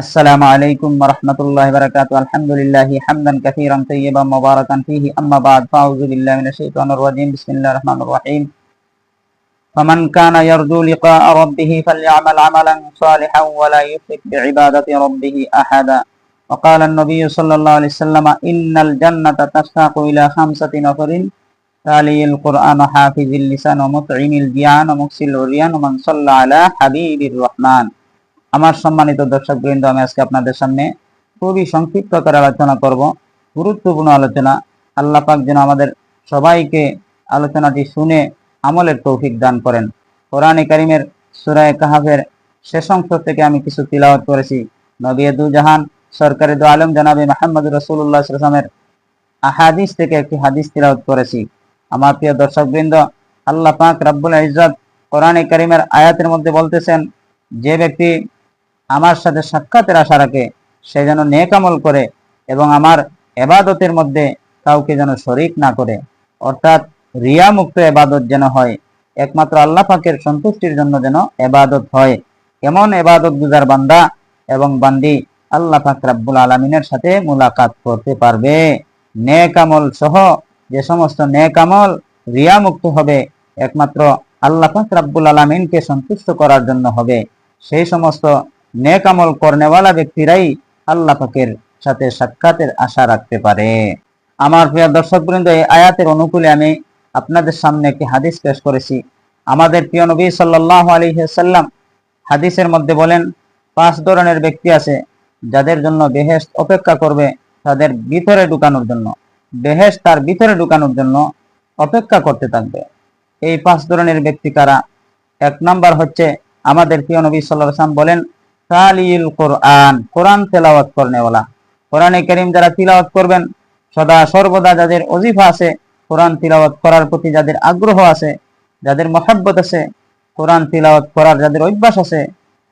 السلام عليكم ورحمة الله وبركاته. الحمد لله حمدا كثيرا طيبا مباركا فيه. أما بعد فأعوذ بالله من الشيطان الرجيم. بسم الله الرحمن الرحيم. فمن كان يرجو لقاء ربه فليعمل عملا صالحا ولا يشرك بعبادة ربه أحدا. وقال النبي صلى الله عليه وسلم إن الجنة تشتاق إلى خمسة نفر. تالي القرآن حافظ اللسان ومطعم الجيعان ومكسي العريان ومن صلى على حبيب الرحمن. আমার সম্মানিত দর্শক বৃন্দ আমি আজকে আপনাদের সামনে খুবই সংক্ষিপ্ত করে আলোচনা করব। গুরুত্বপূর্ণ আলোচনা। আল্লাহ পাক যেন আমাদের সবাইকে আলোচনাটি শুনে আমলের তৌফিক দান করেন। কোরআনে কারিমের সুরায় কাহাফের শেষ অংশ থেকে আমি কিছু তিলাওয়াত করেছি। নবী দু জাহান, সরকারি দু আলম জানাবে মাহমদ রসুল্লাহ ইসলামের আহাদিস থেকে একটি হাদিস তিলাওয়াত করেছি। আমার প্রিয় দর্শক বৃন্দ আল্লাহ পাক রাব্বুল ইজ্জত কোরআনে কারিমের আয়াতের মধ্যে বলতেছেন, যে ব্যক্তি আমার সাথে সাক্ষাতের আশা রাখে, সে যেন নেকামল করে এবং আমার এবাদতের মধ্যে কাউকে যেন শরিক না করে। অর্থাৎ রিয়া মুক্ত এবাদত যেন হয়, একমাত্র আল্লাহ পাকের সন্তুষ্টির জন্য যেন এবাদত হয়। এমন এবাদত গুজার বান্দা এবং বান্দি আল্লাহ পাক রাব্বুল আলমিনের সাথে মুলাকাত করতে পারবে। নেকামল সহ যে সমস্ত নেকামল রিয়া মুক্ত হবে, একমাত্র আল্লাহ পাক রাব্বুল আলমিনকে সন্তুষ্ট করার জন্য হবে। সেই সমস্ত নেক আমল করনেওয়ালা ব্যক্তিরাই আল্লাহ পাকের সাথে সাক্ষাতের আশা রাখতে পারে। আমার প্রিয় দর্শক বৃন্দ এই আয়াতের অনুকূলে আমি আপনাদের সামনে একটি হাদিস পেশ করেছি। আমাদের প্রিয় নবী সাল্লাহ সাল্লাম হাদিসের মধ্যে বলেন, পাঁচ ধরনের ব্যক্তি আছে যাদের জন্য বেহেস অপেক্ষা করবে তাদের ভিতরে ঢুকানোর জন্য। বেহেস তার ভিতরে ঢুকানোর জন্য অপেক্ষা করতে থাকবে। এই পাঁচ ধরনের ব্যক্তি কারা? এক নাম্বার হচ্ছে আমাদের প্রিয় নবী সাল্লাম বলেন তালিল কোরআন। কোরআন তেলাওয়াত করনেওয়ালা। কোরআনে করিম যারা তিলাওয়াত করবেন, সদা সর্বদা যাদের অজিফা আছে, কোরআন তিলাওয়াত করার প্রতি যাদের আগ্রহ আছে, যাদের মহাব্বত আছে, কোরআন তিলাওয়াত করার যাদের অভ্যাস আছে,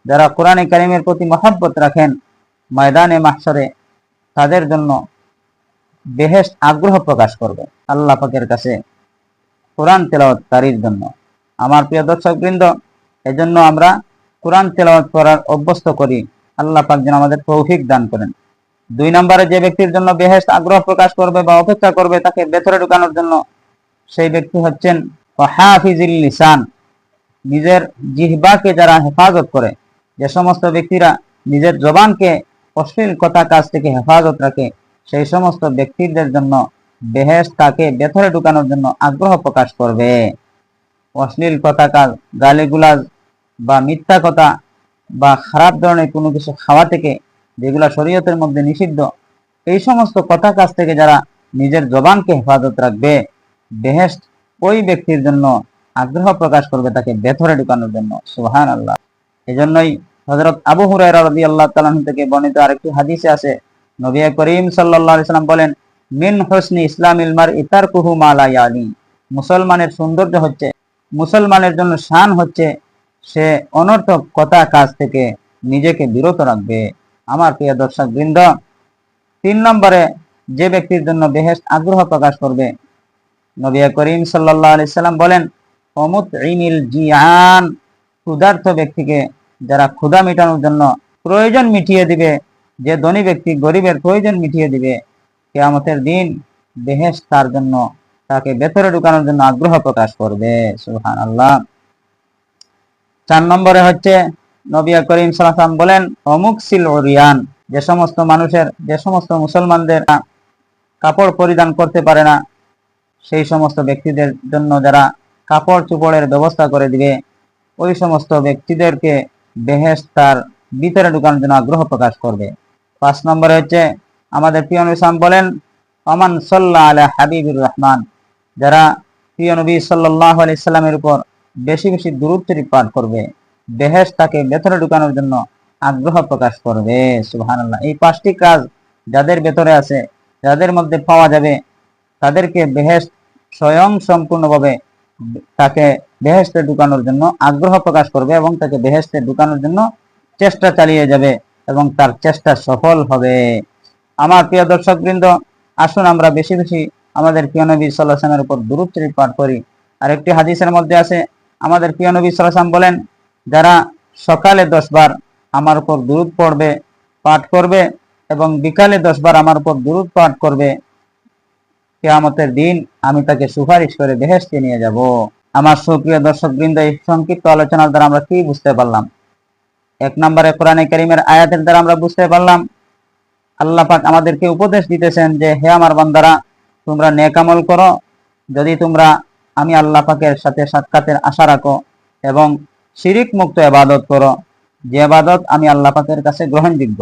যারা কোরআনে করিমের প্রতি মহাব্বত রাখেন, ময়দানে মাহসরে তাদের জন্য বেহেস আগ্রহ প্রকাশ করবে আল্লাহ পাকের কাছে কোরআন তেলাওয়াতকারীর জন্য। আমার প্রিয় দর্শক বৃন্দ এজন্য আমরা কোরআন তেলাওয়াত করার অভ্যস্ত করি। আল্লাহ পাক যেন আমাদের তৌফিক দান করেন। দুই নম্বরে যে ব্যক্তির জন্য বেহেস্ত আগ্রহ প্রকাশ করবে বা অপেক্ষা করবে তাকে ভেতরে ঢুকানোর জন্য সেই ব্যক্তি হচ্ছেন হাফিজুল লিসান। নিজের জিহবাকে যারা হেফাজত করে, যে সমস্ত ব্যক্তিরা নিজের জবানকে অশ্লীল কথা কাজ থেকে হেফাজত রাখে, সেই সমস্ত ব্যক্তিদের জন্য বেহেস তাকে ভেতরে ঢুকানোর জন্য আগ্রহ প্রকাশ করবে। অশ্লীল কথা কাজ, গালিগুলাজ বা মিথ্যা কথা বা খারাপ ধরনের কোনো কিছু খাওয়া থেকে যেগুলা শরীয়তের মধ্যে নিষিদ্ধ, এই সমস্ত কথা কাজ থেকে যারা নিজের জবানকে হেফাজত রাখবে বেহেস্ট ওই ব্যক্তির জন্য আগ্রহ প্রকাশ করবে তাকে বেথরে ঢুকানোর জন্য। সুহান আল্লাহ এই জন্যই হজরত আবু হুরাইরা রদি আল্লাহ তালাহ থেকে বর্ণিত আরেকটি হাদিসে আছে। নবী করিম সাল্লাহ সাল্লাম বলেন, মিন হোসনি ইসলাম ইলমার ইতার কুহু মালা ইয়ালি। মুসলমানের সৌন্দর্য হচ্ছে, মুসলমানের জন্য শান হচ্ছে সে অনর্থক কথা কাজ থেকে নিজেকে বিরত রাখবে। আমার প্রিয় দর্শক বৃন্দ, তিন নম্বরে যে ব্যক্তির জন্য বেহেস্ট আগ্রহ প্রকাশ করবে, নবী করিম সাল্লাহ আলি সাল্লাম বলেন অমুত ইনিল জিয়ান ক্ষুধার্থ ব্যক্তিকে যারা ক্ষুধা মেটানোর জন্য প্রয়োজন মিটিয়ে দিবে, যে ধনী ব্যক্তি গরিবের প্রয়োজন মিটিয়ে দিবে, কেয়ামতের দিন বেহেস তার জন্য, তাকে ভেতরে ঢুকানোর জন্য আগ্রহ প্রকাশ করবে। সুহান আল্লাহ চার নম্বরে হচ্ছে নবিয়া করিম সালাম বলেন, অমুক সিল ওরিয়ান যে সমস্ত মানুষের, যে সমস্ত মুসলমানদের কাপড় পরিধান করতে পারে না, সেই সমস্ত ব্যক্তিদের জন্য যারা কাপড় চুপড়ের ব্যবস্থা করে দিবে, ওই সমস্ত ব্যক্তিদেরকে বেহেস তার ভিতরে ঢুকানোর জন্য আগ্রহ প্রকাশ করবে। পাঁচ নম্বরে হচ্ছে, আমাদের প্রিয় ইসলাম বলেন অমান সাল্লাহ আলা হাবিবুর রহমান। যারা প্রিয় নবী সাল্লাহ আলি সাল্লামের উপর বেশি বেশি দূরত্ব পাঠ করবে। বেহেস তাকে ভেতরে ঢুকানোর জন্য আগ্রহ প্রকাশ করবে। সুহান এই পাঁচটি কাজ যাদের ভেতরে আছে, যাদের মধ্যে পাওয়া যাবে, তাদেরকে বেহেস স্বয়ং সম্পূর্ণভাবে তাকে বেহেস্তে ঢুকানোর জন্য আগ্রহ প্রকাশ করবে এবং তাকে বেহেস্তে ঢুকানোর জন্য চেষ্টা চালিয়ে যাবে এবং তার চেষ্টা সফল হবে। আমার প্রিয় দর্শক বৃন্দ আসুন আমরা বেশি বেশি আমাদের প্রিয় নবী সাল্লাহামের উপর দূরত্ব পাঠ করি। আর একটি হাদিসের মধ্যে আছে আমাদের প্রিয় নবী সাল্লাহাম বলেন, যারা সকালে দশ বার আমার উপর দূরত পড়বে, পাঠ করবে এবং বিকালে দশবার আমার উপর দুরুদ পাঠ করবে, কেয়ামতের দিন আমি তাকে সুপারিশ করে বেহেস্তে নিয়ে যাব। আমার সুপ্রিয় দর্শক বৃন্দ এই সংক্ষিপ্ত আলোচনার দ্বারা আমরা কি বুঝতে পারলাম? এক নম্বরে কোরআনে কারিমের আয়াতের দ্বারা আমরা বুঝতে পারলাম, আল্লাহ পাক আমাদেরকে উপদেশ দিতেছেন যে, হে আমার বান্দারা, তোমরা নেকামল করো, যদি তোমরা আমি আল্লাহ পাকের সাথে সাক্ষাতের আশা রাখো এবং শিরিক মুক্ত এবাদত করো। যে এবাদত আমি আল্লাহ পাকের কাছে গ্রহণযোগ্য।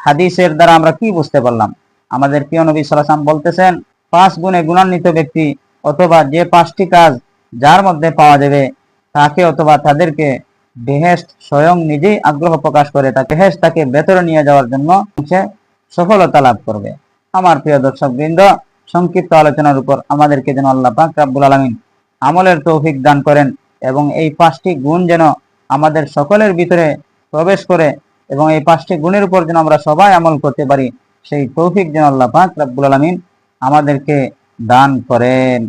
হাদিসের দ্বারা আমরা কি বুঝতে পারলাম? আমাদের প্রিয় নবী সালাম বলতেছেন, পাঁচ গুণে গুণান্বিত ব্যক্তি অথবা যে পাঁচটি কাজ যার মধ্যে পাওয়া যাবে, তাকে অথবা তাদেরকে বেহেস্ট স্বয়ং নিজেই আগ্রহ প্রকাশ করে তাকে বেহেস্ট তাকে ভেতরে নিয়ে যাওয়ার জন্য সে সফলতা লাভ করবে। আমার প্রিয় দর্শক বৃন্দ সংক্ষিপ্ত আলোচনার উপর আমাদেরকে যেন আল্লাহ পাক রাব্বুল আলামিন আমলের তৌফিক দান করেন এবং এই পাঁচটি গুণ যেন আমাদের সকলের ভিতরে প্রবেশ করে এবং এই পাঁচটি গুণের উপর যেন আমরা সবাই আমল করতে পারি, সেই তৌফিক যেন আল্লাহ পাক রাব্বুল আলামিন আমাদেরকে দান করেন।